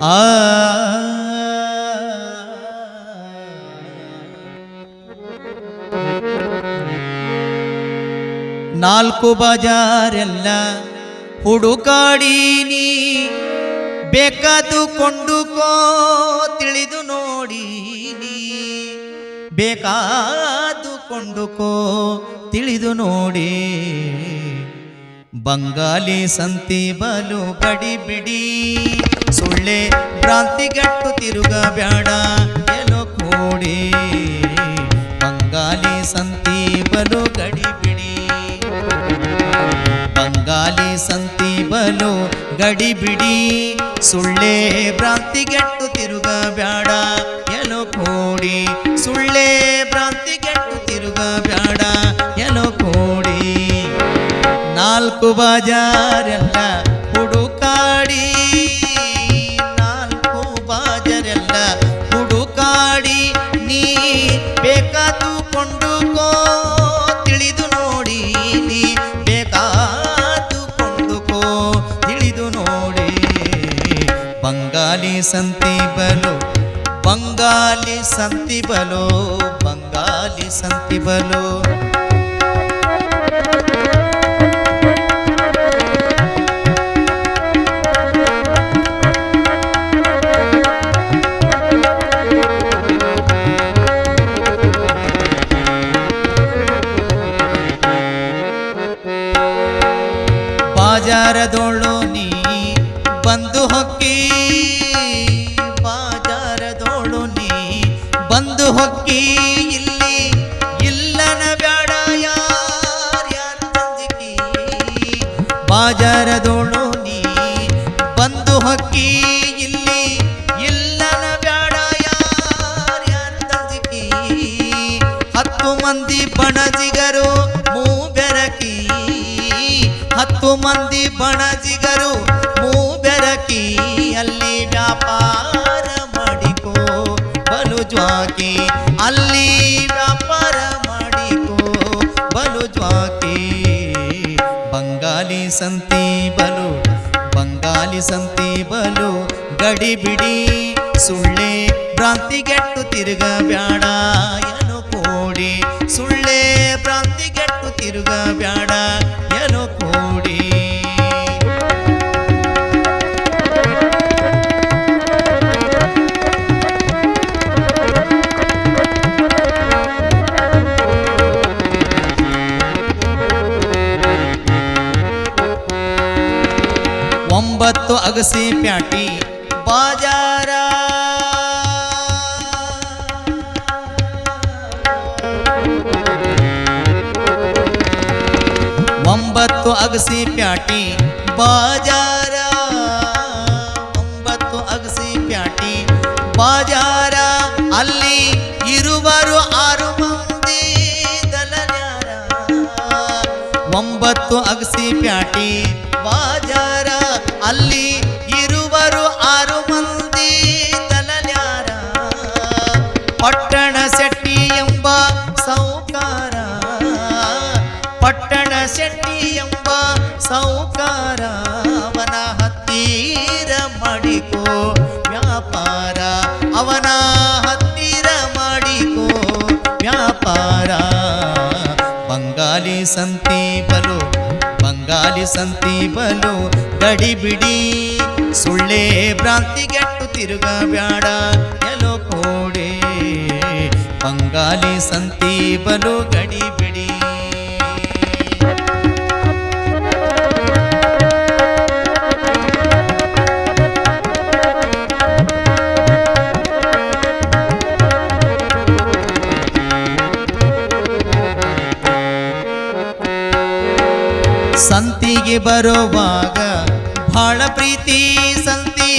ಆ. ನಾಲ್ಕು ಬಜಾರೆಲ್ಲ ಹುಡುಕಾಡೀನಿ ಬೇಕಾದು ಕೊಂಡುಕೋ ತಿಳಿದು ನೋಡೀನಿ ಬೇಕಾದು ಕೊಂಡುಕೋ ತಿಳಿದು ನೋಡಿ ಬಂಗಾಲಿ ಸಂತಿ ಬಲು ಗಡಿ ಬಿಡಿ. ಸುಳ್ಳೆ ಭ್ರಾಂತಿಗಟ್ಟು ತಿರುಗ ಬ್ಯಾಡ ಎಲ್ಲೋ ಕೂಡಿ. ಬಂಗಾಲಿ ಸಂತಿ ಬಲು ಗಡಿ ಬಿಡಿ. ಬಂಗಾಲಿ ಸಂತಿ ಬಲು ಗಡಿ ಬಿಡಿ. ಸುಳ್ಳೆ ಭ್ರಾಂತಿಗೆಟ್ಟು ತಿರುಗ ಬ್ಯಾಡ ಎಲ್ಲೋ ಕೂಡಿ. ಸುಳ್ಳೆ ಭ್ರಾಂತಿಗೆಟ್ಟು ತಿರುಗ ಬ್ಯಾಡ ನಾಲ್ಕು ಬಾಜಾರೆಲ್ಲ ಹುಡುಕಾಡಿ, ನಾಲ್ಕು ಬಾಜಾರೆಲ್ಲ ಹುಡುಕಾಡಿ, ನೀ ಬೇಕಾದು ಕೊಂಡುಕೋ, ತಿಳಿದು ನೋಡಿ ನೀ ಬೇಕಾದು ಕೊಂಡುಕೋ, ತಿಳಿದು ನೋಡಿ ಬಂಗಾಲಿ ಸಂತಿ ಬಲು, ಬಂಗಾಲಿ ಸಂತಿ ಬಲು, ಬಂಗಾಲಿ ಸಂತಿ ಬಲು. ಬಾಜಾರದೋಳು ನೀ ಬಂದು ಹೊಕ್ಕಿ, ಬಾಜಾರದೋಳು ನೀ ಬಂದು ಹೊಕ್ಕಿ, ಇಲ್ಲಿ ಇಲ್ಲನ ಬ್ಯಾಡ ಯಾರ್ ಯಾರ್ ತಂದಿಕಿ. ಬಾಜಾರದೋಳು ನೀ ಬಂದು ಹೊಕ್ಕಿ. ಮಂದಿ ಬಣಜಿಗರು ಮೂಬೆರಕಿ ಅಲ್ಲಿ ವ್ಯಾಪಾರ ಮಾಡಿಕೋ ಬಲು ಜ್ವಾಕಿ ಅಲ್ಲಿ ವ್ಯಾಪಾರ ಮಾಡಿಕೋ ಬಲು ಜ್ವಾಕಿ ಬಂಗಾಲಿ ಸಂತಿ ಬಲು, ಬಂಗಾಲಿ ಸಂತಿ ಬಲು, ಗಡಿ ಬಿಡಿ ಸುಳ್ಳೆ ಭ್ರಾಂತಿಗೆಟ್ಟು ತಿರುಗ ಬ್ಯಾಡ ಏನು ಕೋಡಿ ಸುಳ್ಳೆ ಭ್ರಾಂತಿಗೆಟ್ಟು ತಿರುಗ ಬ್ಯಾಡ ಅಗಸಿ ಪ್ಯಾಟಿ ಬಾಜಾರ ಒಂಬತ್ತು ಅಗಸಿ ಪ್ಯಾಟಿ ಬಾಜಾರ ಒಂಬತ್ತು ಅಗಸಿ ಪ್ಯಾಟಿ ಬಾಜಾರ ಅಲ್ಲಿ ಇರುವರು ಆರು ಮಂದಿ ದಲನ್ಯಾರ ಒಂಬತ್ತು ಅಗಸಿ ಪ್ಯಾಟಿ ಬಾಜಾರ ಅಲ್ಲಿ ಹತ್ತಿರ ಮಾಡಿಕೋ ವ್ಯಾಪಾರ. ಬಂಗಾಲಿ ಸಂತಿ ಬಲು, ಬಂಗಾಲಿ ಸಂತಿ ಬಲು ಗಡಿಬಿಡಿ ಸುಳ್ಳೆ ಭ್ರಾಂತಿಗೆಟ್ಟು ತಿರುಗ ಬ್ಯಾಡ ಎಲ್ಲೋ ಕೋಡೆ. ಬಂಗಾಲಿ ಸಂತಿ ಬಲು, ಗಡಿ ಸಂತಿಗೆ ಬರುವಾಗ ಬಹಳ ಪ್ರೀತಿ ಸಂತಿ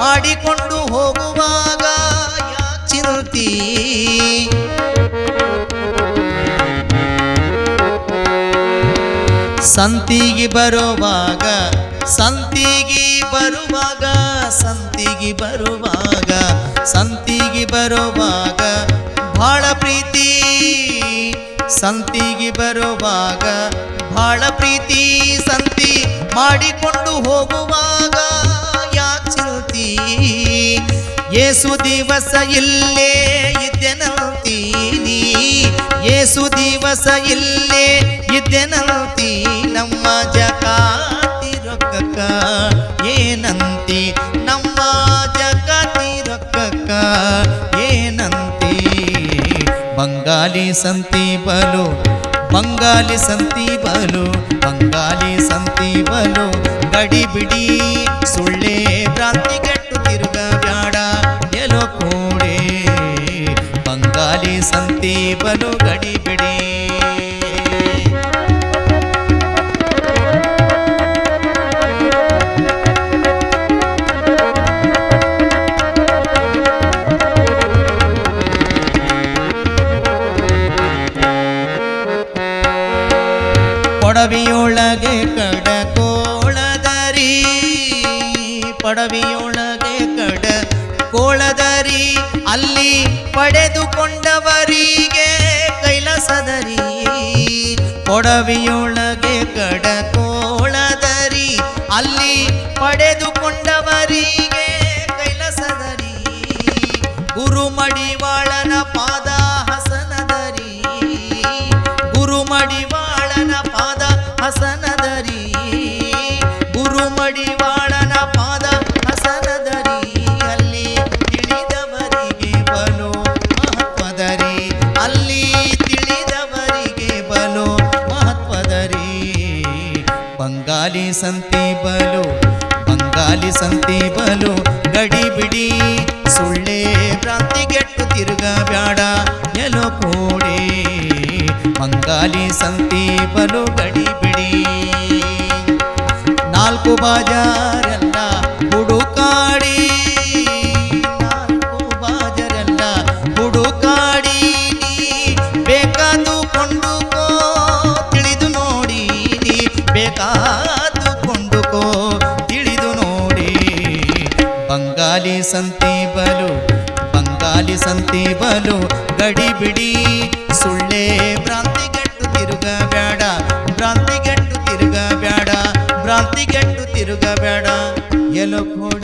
ಮಾಡಿಕೊಂಡು ಹೋಗುವಾಗ ಚಿಂತಿ ಸಂತಿಗೆ ಬರುವಾಗ ಸಂತಿಗೆ ಬರುವಾಗ ಸಂತಿಗೆ ಬರುವಾಗ ಸಂತಿಗೆ ಬರುವಾಗ ಬಹಳ ಪ್ರೀತಿ. ಸಂತಿಗೆ ಬರುವಾಗ ಬಹಳ ಪ್ರೀತಿ ಸಂತಿ ಮಾಡಿಕೊಂಡು ಹೋಗುವಾಗ ಯಾಕೆ ಏಸು ದಿವಸ ಇಲ್ಲೇ ಇದ್ದೆನಂತೀನಿ ಏಸು ದಿವಸ ಇಲ್ಲೇ ಇದ್ದೆನಂತಿ ನಮ್ಮ ಜಕಾತಿ ರೊಕ್ಕಕ್ಕ ಬಂಗಾಲಿ ಸಂತಿ ಬಲು, ಬಂಗಾಲಿ ಸಂತಿ ಬಲು, ಬಂಗಾಲಿ ಸಂತಿ ಬಲು, ಗಡಿ ಬಿಡಿ ಸುಳ್ಳೆ ಭ್ರಾಂತಿ ಕೆಟ್ಟು ತಿರುಗ ಬ್ಯಾಡ, ಎಲೋ ಕೂಡೆ. ಬಂಗಾಲಿ ಸಂತಿ ಬಲು ಪಡವಿಯೊಳಗೆ ಕಡ, ಕೋಳದರಿ, ಅಲ್ಲಿ ಪಡೆದುಕೊಂಡವರಿಗೆ ಕೈಲಸದರಿ. ಪೊಡವಿಯೊಳಗೆ ಕಡ, ಕೋಳದರಿ, ಅಲ್ಲಿ ಪಡೆದುಕೊಂಡವರಿಗೆ ಕೈಲಸದರಿ. ಗುರು ಮಡಿವಾಳನ ಪಾದ ಹಸನದರಿ. ಗುರು ಮಡಿವಾಳನ ಪಾದ ಹಸನದರಿ. ಗುರು ಬಂಗಾಲಿ ಸಂತಿ ಬಲು, ಬಂಗಾಲಿ ಸಂತಿ ಬಲು, ಗಡಿ ಬಿಡಿ. ಸುಳ್ಳೆ ಭ್ರಾಂತಿಗೆಟ್ಟು ತಿರುಗ ಬ್ಯಾಡ ಎಲೋ ಕೋಡೆ. ಬಂಗಾಲಿ ಸಂತಿ ಬಲು, ಗಡಿ ಬಿಡಿ. ನಾಲ್ಕು ಬಾಜಾರೆಲ್ಲ ಸಂತಿ ಬಲು, ಬಂಗಾಲಿ ಸಂತಿ ಬಲು, ಗಡಿ ಬಿಡಿ, ಸುಳ್ಳೆ ಭ್ರಾಂತಿಗೆಟ್ಟು ತಿರುಗ ಬ್ಯಾಡ ಭ್ರಾಂತಿಗೆಟ್ಟು ತಿರುಗ ಬ್ಯಾಡ ಭ್ರಾಂತಿಗೆಟ್ಟು ತಿರುಗ ಬೇಡ ಎಲೋ ಕೊಡ